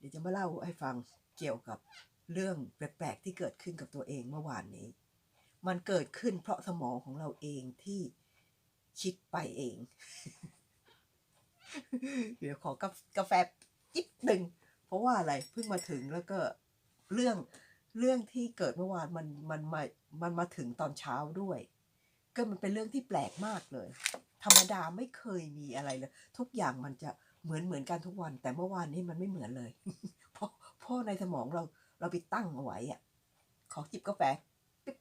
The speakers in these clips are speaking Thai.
เดี๋ยวจะมาเล่าให้ฟังเกี่ยวกับเรื่องแปลกๆที่เกิดขึ้นกับตัวเองเมื่อวานนี้ มันเกิดขึ้นเพราะสมองของเราเองที่คิดไปเอง เดี๋ยวขอกากาแฟจิ๊บหนึ่ง เพราะว่าอะไรเพิ่งมาถึงแล้วก็เรื่องเรื่องที่เกิดเมื่อวานมันมันมามันมาถึงตอนเช้าด้วย ก็มันเป็นเรื่องที่แปลกมากเลย ธรรมดาไม่เคยมีอะไรเลย ทุกอย่างมันจะ เหมือนเหมือนกันทุกวัน แต่เมื่อวานนี้มันไม่เหมือนเลย เพราะเพราะในสมองเราเราไปตั้งเอาไว้อะขอจิบกาแฟปิ๊บ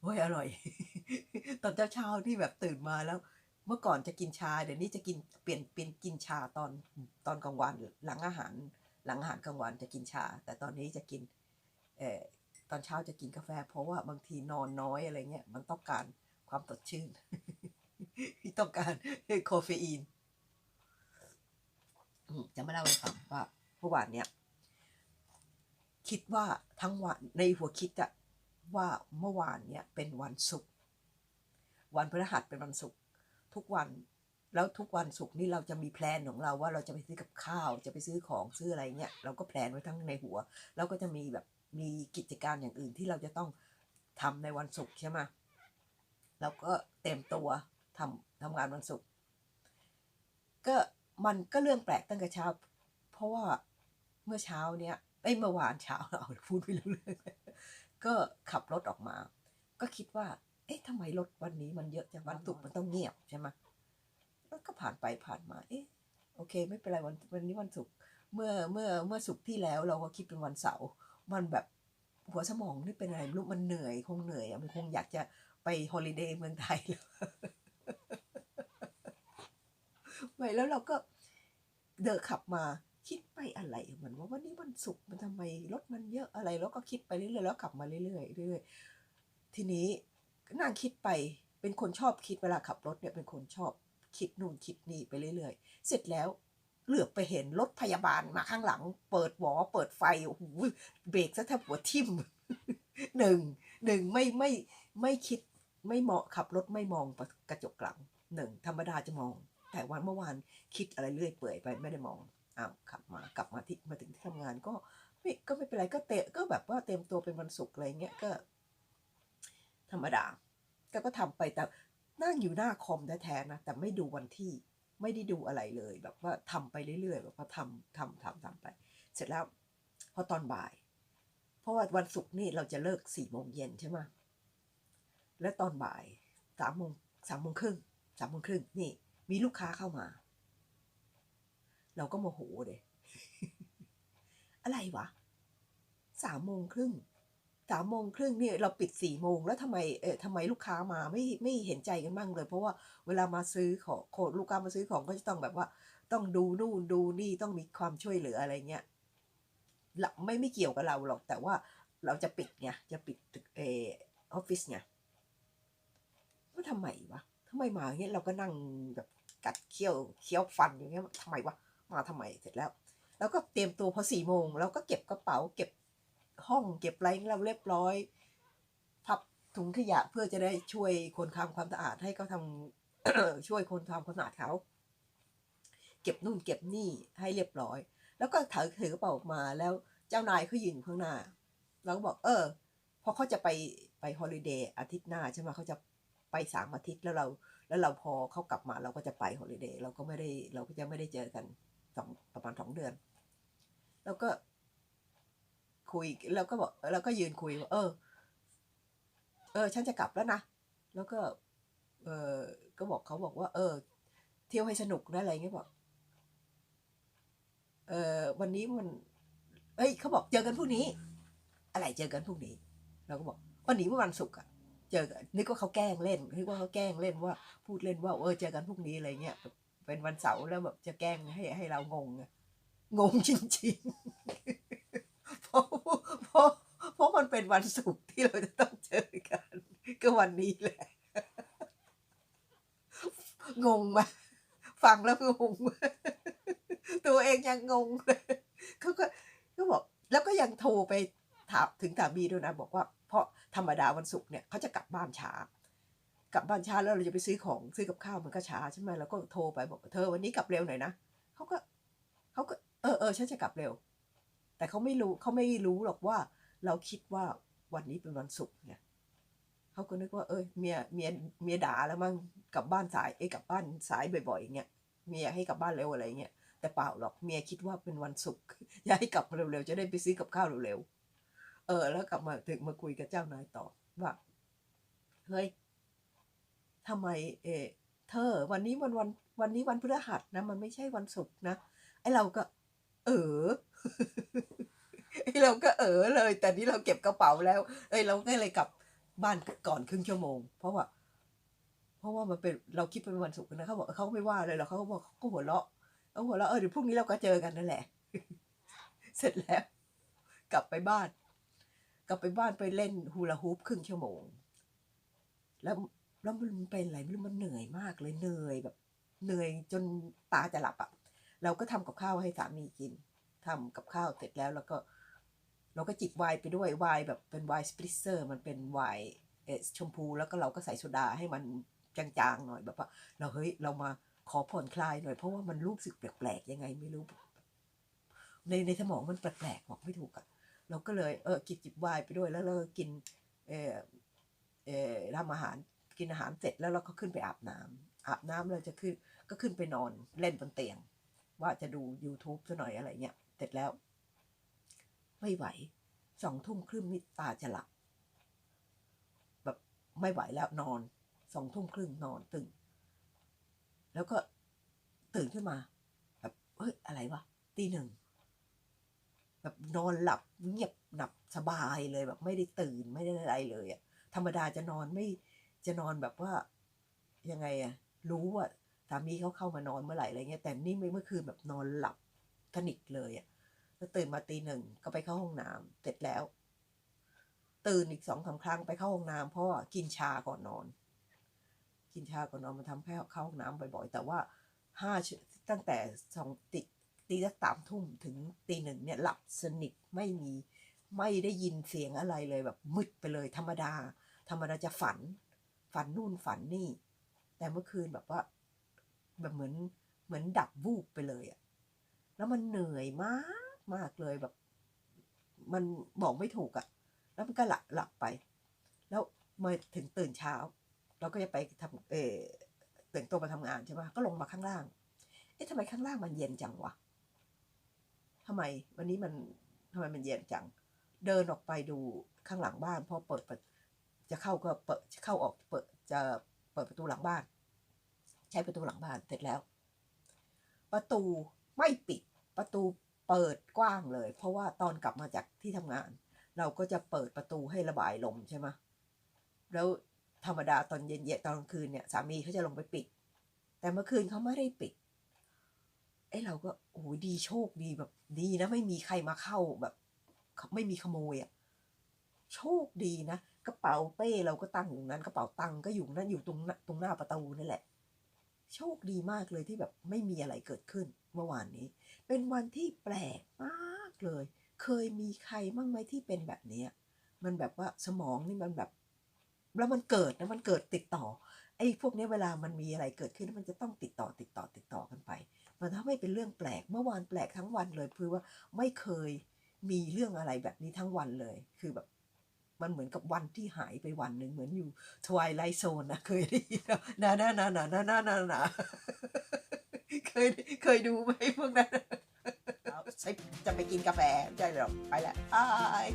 โอ้ยอร่อย ตอนเช้าเช้าที่แบบตื่นมาแล้ว เมื่อก่อนจะกินชา เดี๋ยวนี้จะกินเปลี่ยนเป็นกินชาตอนตอนกลางวันหลังอาหาร หลังอาหารกลางวันจะกินชา แต่ตอนนี้จะกิน เอ่อตอนเช้าจะกินกาแฟ เพราะว่าบางทีนอนน้อยอะไรเงี้ยมันต้องการความสดชื่น ต้องการโคเฟอีนจะมาเล่าให้ฟังว่าเมื่อวานเนี้ยคิดว่าทั้งวันในหัวคิดอะว่าเมื่อวานเนี้ยเป็นวันศุกร์วันพฤหัสเป็นวันศุกร์ทุกวันแล้วทุกวันศุกร์นี่เราจะมีแพลนของเราว่าเราจะไปซื้อกับข้าว จะไปซื้อของซื้ออะไรเงี้ยเราก็แพลนไว้ทั้งในหัว แล้วก็จะมีแบบมีกิจการอย่างอื่นที่เราจะต้องทำในวันศุกร์ใช่ไหมแล้วก็เต็มตัว ทำทำงานวันศุกร์ก็มันก็เรื่องแปลกตั้งแต่เช้า เพราะว่าเมื่อเช้าเนี้ยเอ้เมื่อวานเช้าเอาพูดไม่รู้เรื่องก็ขับรถออกมา ก็คิดว่า เอ๊ะทำไมรถวันนี้มันเยอะจังวันศุกร์มันต้องเงียบใช่ไหมแล้วก็ผ่านไปผ่านมา เอ๊ะโอเค ไม่เป็นไรวันวันนี้วันศุกร์เมื่อเมื่อเมื่อศุกร์ที่แล้วเราก็คิดเป็นวันเสาร์มันแบบหัวสมองนี่เป็นอะไรไม่รู้มันเหนื่อยคงเหนื่อยอะมันคงอยากจะไปฮอลิเดย์เมืองไทยแล้ว ไม่แล้วเราก็เดินขับมาคิดไปอะไรเหมือนว่าวันนี้วันศุกมันทำไมรถมันเยอะอะไร แล้วก็คิดไปเรื่อยๆแล้วขับมาเรื่อยๆเรื่อยๆทีนี้นั่งคิดไปเป็นคนชอบคิดเวลาขับรถเนี่ยเป็นคนชอบคิดนู่นคิดนี่ไปเรื่อยๆ เสร็จแล้วเหลือบไปเห็นรถพยาบาลมาข้างหลัง เปิดหวอเปิดไฟโอ้โหเบรกซะแทบหัวทิ่มหนึ่งหนึ่งไม่ไม่ไม่คิดไม่เหมาะขับรถไม่มองกระจกหลังหนึ่งธรรมดาจะมอง แต่วันเมื่อวานคิดอะไรเรื่อยเปื่อยไปไม่ได้มองอ้าวขับมากลับมาที่มาถึงที่ทำงานก็ไม่ก็ไม่เป็นไรก็เตะก็แบบว่าเต็มตัวเป็นวันศุกร์อะไรเงี้ยก็ ธรรมดาก็ก็ทำไปแต่นั่งอยู่หน้าคอมแท้ๆนะแต่ไม่ดูวันที่ไม่ได้ดูอะไรเลย แบบว่าทำไปเรื่อยๆแบบว่าทำทำทำทำไป เสร็จแล้วพอตอนบ่าย เพราะว่าวันศุกร์นี่เราจะเลิกสี่โมงเย็นใช่ไหมและตอนบ่ายสามโมงสามโมงครึ่งสามโมงครึ่งนี่ มีลูกค้าเข้ามา เราก็โมโหเลยอะไรวะสามโมงครึ่งสามโมงครึ่งเนี่ยเราปิดสี่โมงแล้วทำไมเออทำไมลูกค้ามาไม่ไม่เห็นใจกันบ้างเลย เพราะว่าเวลามาซื้อของโคลูกค้ามาซื้อของก็จะต้องแบบว่า ต้องดูนู่นดูนี่ต้องมีความช่วยเหลืออะไรเงี้ยละไม่ไม่เกี่ยวกับเราหรอก แต่ว่าเราจะปิดไงจะปิดตึกเออออฟฟิศไงว่าทำไมวะทำไมมาอย่างเงี้ยเราก็นั่งแบบ กัดเคี้ยวเคี้ยวฟันอย่างเงี้ยทำไมวะมาทำไมเสร็จแล้ว แล้วก็เตรียมตัวพอสี่โมงเราก็เก็บกระเป๋าเก็บห้องเก็บอะไรเราเรียบร้อยพับถุงขยะเพื่อจะได้ช่วยคนทำความสะอาดให้เขาทำช่วยคนทำความสะอาดเขาเก็บนู่นเก็บนี่ให้เรียบร้อย แล้วก็ถือถือกระเป๋าออกมาแล้วเจ้านายเขายืนอยู่ข้างหน้าเราก็บอก เออพอเขาจะไปไปฮอลิเดย์อาทิตย์หน้าใช่ไหมเขาจะไปสามอาทิตย์แล้วเรา แล้วเราพอเขากลับมาเราก็จะไปฮอลิเดย์เราก็ไม่ได้เราก็จะไม่ได้เจอกันสองประมาณสองเดือน แล้วก็คุยแล้วก็บอกแล้วก็ยืนคุยว่าเออ เออ ฉันจะกลับแล้วนะ แล้วก็ เออก็บอกเขาบอกว่า เออ เที่ยวให้สนุกนะอะไรเงี้ยบอกเออวันนี้มัน เอ้ยเขาบอกเจอกันพรุ่งนี้ อะไรเจอกันพรุ่งนี้ เราก็บอกวันนี้เมื่อวันศุกร์อะ เจอนึกว่าเขาแกล้งเล่นนึกว่าเขาแกล้งเล่นว่า พูดเล่นว่าเออเจอกันพรุ่งนี้อะไรเงี้ยเป็นวันเสาร์แล้วแบบจะแกล้งให้ให้เรางงงงจริงๆเพราะเพราะเพราะมันเป็นวันศุกร์ที่เราจะต้องเจอกัน ก็วันนี้แหละงงไหมฟังแล้วงงตัวเองยังงงเลยเขาก็ก็บอกแล้วก็ยังโทรไปถามถึงสามีด้วยนะบอกว่า ธรรมดาวันศุกร์เนี่ยเขาจะกลับบ้านช้ากลับบ้านช้าแล้วเราจะไปซื้อของซื้อกับข้าวมันก็ช้าใช่ไหมเราก็โทรไปบอกเธอวันนี้กลับเร็วหน่อยนะเขาก็เขาก็เออเออฉันจะกลับเร็ว แต่เขาไม่รู้เขาไม่รู้หรอกว่า เราคิดว่าวันนี้เป็นวันศุกร์ไงเขาก็นึกว่าเอ้ยเมียเมียเมียด่าแล้วมั้งกลับบ้านสายเอ้ยกลับบ้านสายบ่อยๆอย่างเงี้ยเมียให้กลับบ้านเร็วอะไรเงี้ยแต่เปล่าหรอกเมียคิดว่าเป็นวันศุกร์อยากให้กลับเร็วๆจะได้ไปซื้อกับข้าวเร็วๆ เออ แล้วกลับมาถึงมาคุยกับเจ้านายต่อว่าเฮ้ยทำไมเออเธอ วันนี้วันวันวันนี้วันพฤหัสนะ มันไม่ใช่วันศุกร์นะไอเราก็ เออไอเราก็เออเลย แต่นี้เราเก็บกระเป๋าแล้ว เอ้ยเราก็เลยกลับบ้านก่อนครึ่งชั่วโมง เพราะว่า เพราะว่ามันเป็นเราคิดเป็นวันศุกร์นะเขาบอกเขาไม่ว่าเลยหรอกเขาบอกเขาก็หัวเราะเขาหัวเราะเออเดี๋ยวพรุ่งนี้เราก็เจอกันนั่นแหละ เสร็จแล้ว กลับไปบ้าน กลับไปบ้านไปเล่นฮูลาฮูปครึ่งชั่วโมง แล้วแล้วมันเป็นอะไรไม่รู้มันเหนื่อยมากเลยเหนื่อยแบบ เหนื่อยจนตาจะหลับอะ เราก็ทำกับข้าวให้สามีกินทำกับข้าวเสร็จแล้วแล้วก็ เราก็จิบไวน์ไปด้วยไวน์แบบเป็นไวน์สปริเซอร์มันเป็นไวน์เออชมพู แล้วก็เราก็ใส่โซดาให้มันจางๆหน่อยแบบว่า เราเฮ้ยเรามาขอผ่อนคลายหน่อยเพราะว่ามันรู้สึกแปลกๆยังไงไม่รู้ ในในสมองมันแปลกๆบอกไม่ถูกอะ เราก็เลยเออกินจิบไวน์ไปด้วยแล้วเราก็กินเออเออทำอาหารกินอาหารเสร็จแล้วเราก็ขึ้นไปอาบน้ำอาบน้ำเราจะขึ้นก็ขึ้นไปนอนเล่นบนเตียง ว่าจะดู YouTube ซะหน่อยอะไรเงี้ยเสร็จแล้ว ไม่ไหวสองทุ่มครึ่งนี่ตาจะหลับแบบไม่ไหวแล้วนอนสองทุ่มครึ่งนอนตื่นแล้วก็ตื่นขึ้นมา แบบเฮ้ยอะไรวะตีหนึ่ง แบบนอนหลับเงียบหนับสบายเลยแบบไม่ได้ตื่นไม่ได้อะไรเลยอะธรรมดาจะนอนไม่จะนอนแบบว่ายังไงอะรู้ว่าสามีเขาเข้ามานอนเมื่อไหร่อะไรเงี้ยแต่นี่เมื่อคืนแบบนอนหลับสนิทเลยอะแล้วตื่นมาตีหนึ่งก็ไปเข้าห้องน้ำเสร็จแล้ว ตื่นอีกสองสาครั้งไปเข้าห้องน้ำเพราะว่ากินชาก่อนนอน กินชาก่อนนอนมันทำให้เข้าห้องน้ำบ่อยๆ แต่ว่าห้าตั้งแต่สองติ ตีสักสามทุ่มถึงตีหนึ่งเนี่ยหลับสนิทไม่มีไม่ได้ยินเสียงอะไรเลยแบบมืดไปเลย ธรรมดา ธรรมดาจะฝัน ฝันนู่นฝันนี่ แต่เมื่อคืนแบบว่า แบบเหมือนเหมือนดับวูบไปเลยอะแล้วมันเหนื่อยมากมากเลยแบบ มันบอกไม่ถูกอะแล้วมันก็หลับหลับไป แล้วเมาถึงตื่นเช้า เราก็จะไปทำเออแต่งตัวมาทำงานใช่ไหมก็ลงมาข้างล่าง เอ๊ะทำไมข้างล่างมันเย็นจังวะ ทำไมวันนี้มันทำไมมันเย็นจัง เดินออกไปดูข้างหลังบ้านพอเปิดจะเข้าก็เปิดเข้าออกเปิดจะเปิดประตูหลังบ้าน ใช้ประตูหลังบ้านเสร็จแล้ว ประตูไม่ปิดประตูเปิดกว้างเลย เพราะว่าตอนกลับมาจากที่ทำงาน เราก็จะเปิดประตูให้ระบายลมใช่ไหมแล้วธรรมดาตอนเย็นๆตอนกลางคืนเนี่ยสามีเขาจะลงไปปิด แต่เมื่อคืนเขาไม่ได้ปิด อ้เราก็โอ้โหดีโชคดีแบบดีนะไม่มีใครมาเข้าแบบ ไม่มีขโมยอะ่ะโชคดีนะกระเป๋าเป้เราก็ตั้งอยู่นั้นกระเป๋าตังก็อยู่นั่นอยู่ตรงตรงหน้าประตูนั่นแหละ โชคดีมากเลยที่แบบไม่มีอะไรเกิดขึ้นเมื่อวานนี้ เป็นวันที่แปลกมากเลย เคยมีใครบ้างไหมที่เป็นแบบเนี้ยมันแบบว่าสมองนี่มันแบบ แล้วมันเกิดนะมันเกิดติดต่อไอ้พวกนี้เวลามันมีอะไรเกิดขึ้นมันจะต้องติดต่อติดต่อติดต่อกันไป มันทำให้เป็นเรื่องแปลกเมื่อวานแปลกทั้งวันเลยคือว่าไม่เคยมีเรื่องอะไรแบบนี้ทั้งวันเลย คือแบบ มันเหมือนกับวันที่หายไปวันหนึ่งเหมือนอยู่ทวายไลโซนนะเคยได้ยินนะนะนะนะนะนะนะนะเคยเคยดูไหมพวกนั้นเอาใช้จะไปกินกาแฟใช่หรอไปแล้วบาย